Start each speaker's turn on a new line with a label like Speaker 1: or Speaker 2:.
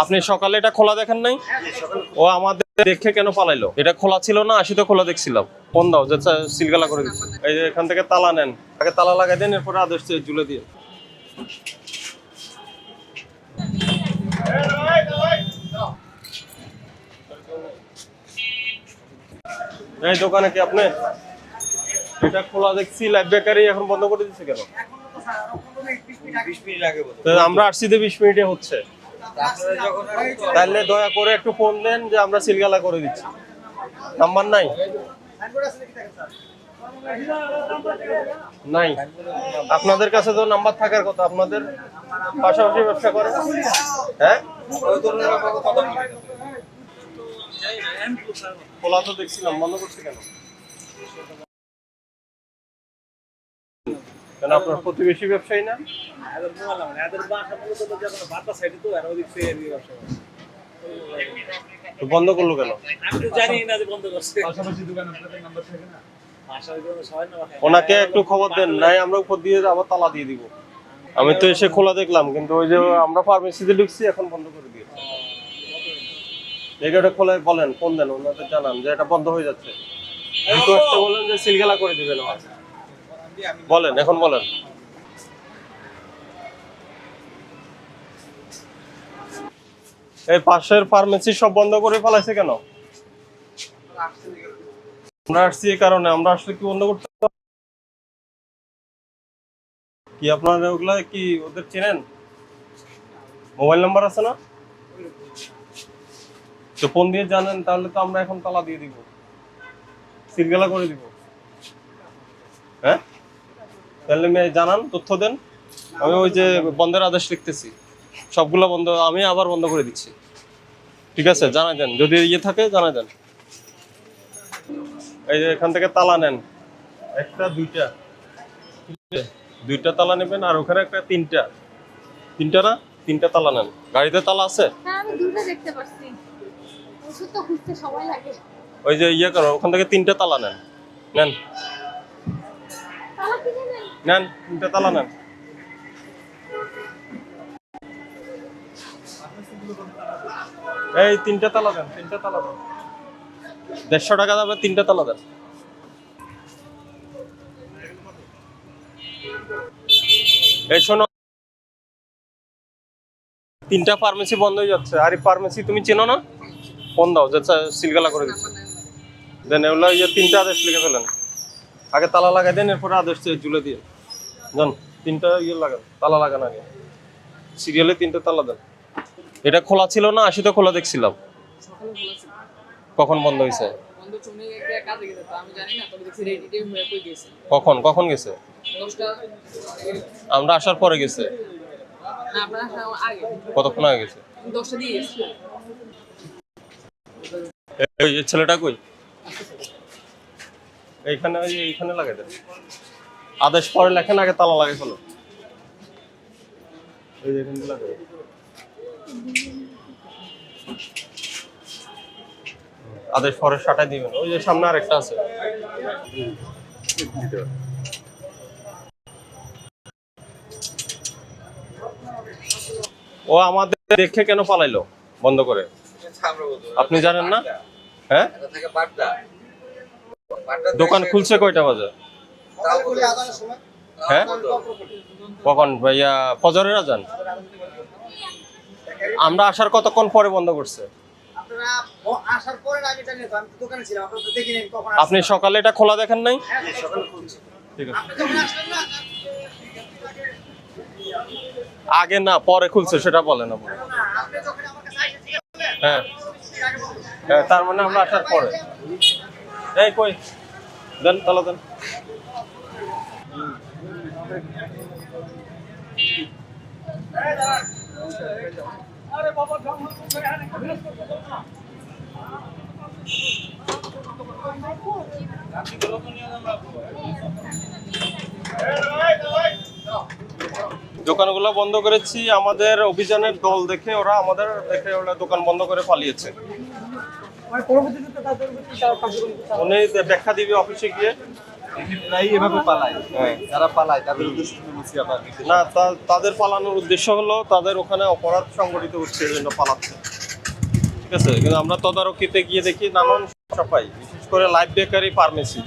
Speaker 1: আপনি সকালে এটা খোলা দেখেন নাই? ও আমাদের দেখে কেন পালাইলো? এটা খোলা ছিল না আসি তো খোলা দেখছিলাম। ফোন দাও যে সিলগালা করে দিচ্ছে। এই যে এখান থেকে তালা নেন। আগে তালা লাগাই দেন এরপরে আদেশ ঝুলে দিয়ে। এই দোকানে কি আপনি? এটা খোলা দেখছি লাইফ বেকারি এখন বন্ধ করে দিচ্ছে কেন? আমরা আসছি তো বিশ মিনিটে হচ্ছে। তাহলে দয়া করে একটু ফোন দেন যে আমরা সিলগালা করে দিচ্ছি। নাম্বার নাই? নাই। আপনাদের কাছে তো নাম্বার থাকার কথা, আপনাদের পাশাপাশি ব্যবসা করে। হ্যাঁ? খোলা তো দেখছিলাম, বন্ধ কেন? কেন আপনার প্রতিবেশী ব্যবসায়ী না? বন্ধ করল কেন? ওনাকে একটু খবর দেন, নাই আমরা উপর দিয়ে আবার তালা দিয়ে দিব। আমি তো এসে খোলা দেখলাম, কিন্তু ওই যে আমরা ফার্মেসিতে ঢুকছি, এখন বন্ধ করে দিয়ে জায়গাটা খোলা বলেন, ফোন দেন, ওনাদের জানান যে এটা বন্ধ হয়ে যাচ্ছে। রিকোয়েস্টে বলেন যে সিলগালা করে দিবেন আমার বলেন, এখন বলেন। এই পাশের ফার্মেসি সব বন্ধ করে ফেলাইছে কেন? আমরা কারণে, আমরা আসলে কি বন্ধ করতে কি আপনারা ওগুলা কি ওদের চেনেন? মোবাইল নাম্বার আছে না? তো ফোন দিয়ে জানেন, তাহলে তো আমরা এখন তালা দিয়ে দিব। সিলগালা করে দিব। হ্যাঁ? তাহলে মেয়ে জানান তথ্য দেন। আমি ওই যে বন্ধের আদেশ লিখতেছি। সবগুলো বন্ধ আমি আবার বন্ধ করে দিচ্ছি। ঠিক আছে? জানা দেন। যদি ইয়ে থাকে জানা দেন। এই যে এখান থেকে তালা নেন। একটা দুইটা। দুইটা তালা নেবেন আর ওখানে একটা তিনটা। তিনটা না? তিনটা তালা নেন। গাড়িতে তালা আছে?
Speaker 2: হ্যাঁ
Speaker 1: ওই যে ইয়ে করো ওখান থেকে তিনটা তালা নেন। নেন।
Speaker 2: নেন,
Speaker 1: তিনটা তালা নেন। এই তিনটা তালা দেন, তিনটা তালা দেন। দেড়শো টাকা যাবে তিনটা তালা দেন। এই শোনো, তিনটা ফার্মেসি বন্ধ হয়ে যাচ্ছে। আর এই ফার্মেসি তুমি চেনো না? ফোন দাও, যে সিলগালা করে দিচ্ছে। দেন এগুলো তিনটা আদেশ লিখে ফেলেন। আগে তালা লাগাই দেন, এরপরে আদেশ ঝুলে দিয়ে। যান তিনটা ইয়ে লাগান, তালা লাগান আগে। সিরিয়ালে তিনটা তালা দেন। এটা খোলা ছিল না আসি তো খোলা দেখছিলাম। কখন বন্ধ হয়েছে
Speaker 3: হয়ে
Speaker 1: কখন কখন গেছে? আমরা আসার পরে গেছে। কতক্ষণ আগে গেছে? ছেলেটা কই? এইখানে এইখানে লাগাই দেন। আদেশ পরে লেখেন আগে তালা লাগে ফেলো এই। আদেশ পরে সাটাই দিবেন। ওই যে সামনে আরেকটা আছে। ও আমাদের দেখে কেন পালাইলো? বন্ধ করে। আপনি জানেন না? হ্যাঁ? দোকান খুলছে কয়টা বাজে? হ্যাঁ? কখন ভাইয়া ফজরের আজান? আমরা আসার কতক্ষণ পরে বন্ধ করছে?
Speaker 4: আপনারা ও- আসার পরে না আমি জানি না তো, আমি তো দোকানে ছিলাম আপনারা তো দেখিনি আমি কখন
Speaker 1: আপনি সকালে এটা খোলা দেখেন নাই?
Speaker 4: আসছি। সকালে খুলছি।
Speaker 1: ঠিক আছে।
Speaker 4: আপনি যখন আসলেন না
Speaker 1: আগে না পরে খুলছে সেটা বলেন আপনি হ্যাঁ। হ্যাঁ, তার মানে আমরা আসার পরে। এই কই? দেন তালা দেন। দোকানগুলো বন্ধ করেছি আমাদের অভিযানের দল দেখে ওরা আমাদের দেখে ওরা দোকান বন্ধ করে পালিয়েছে
Speaker 4: মানে।
Speaker 1: উনি ব্যাখ্যা দিবে অফিসে গিয়ে
Speaker 5: প্রায় এভাবে পালায়।
Speaker 1: হ্যাঁ।
Speaker 5: যারা পালায় তাদের উদ্দেশ্য
Speaker 1: না তাদের পালানোর উদ্দেশ্য হলো তাদের ওখানে অপরাধ সংগঠিত হচ্ছে এই জন্য পালাচ্ছে ঠিক আছে? কিন্তু আমরা তদারকিতে গিয়ে দেখি নানান সবাই বিশেষ করে লাইফ বেকারি ফার্মেসি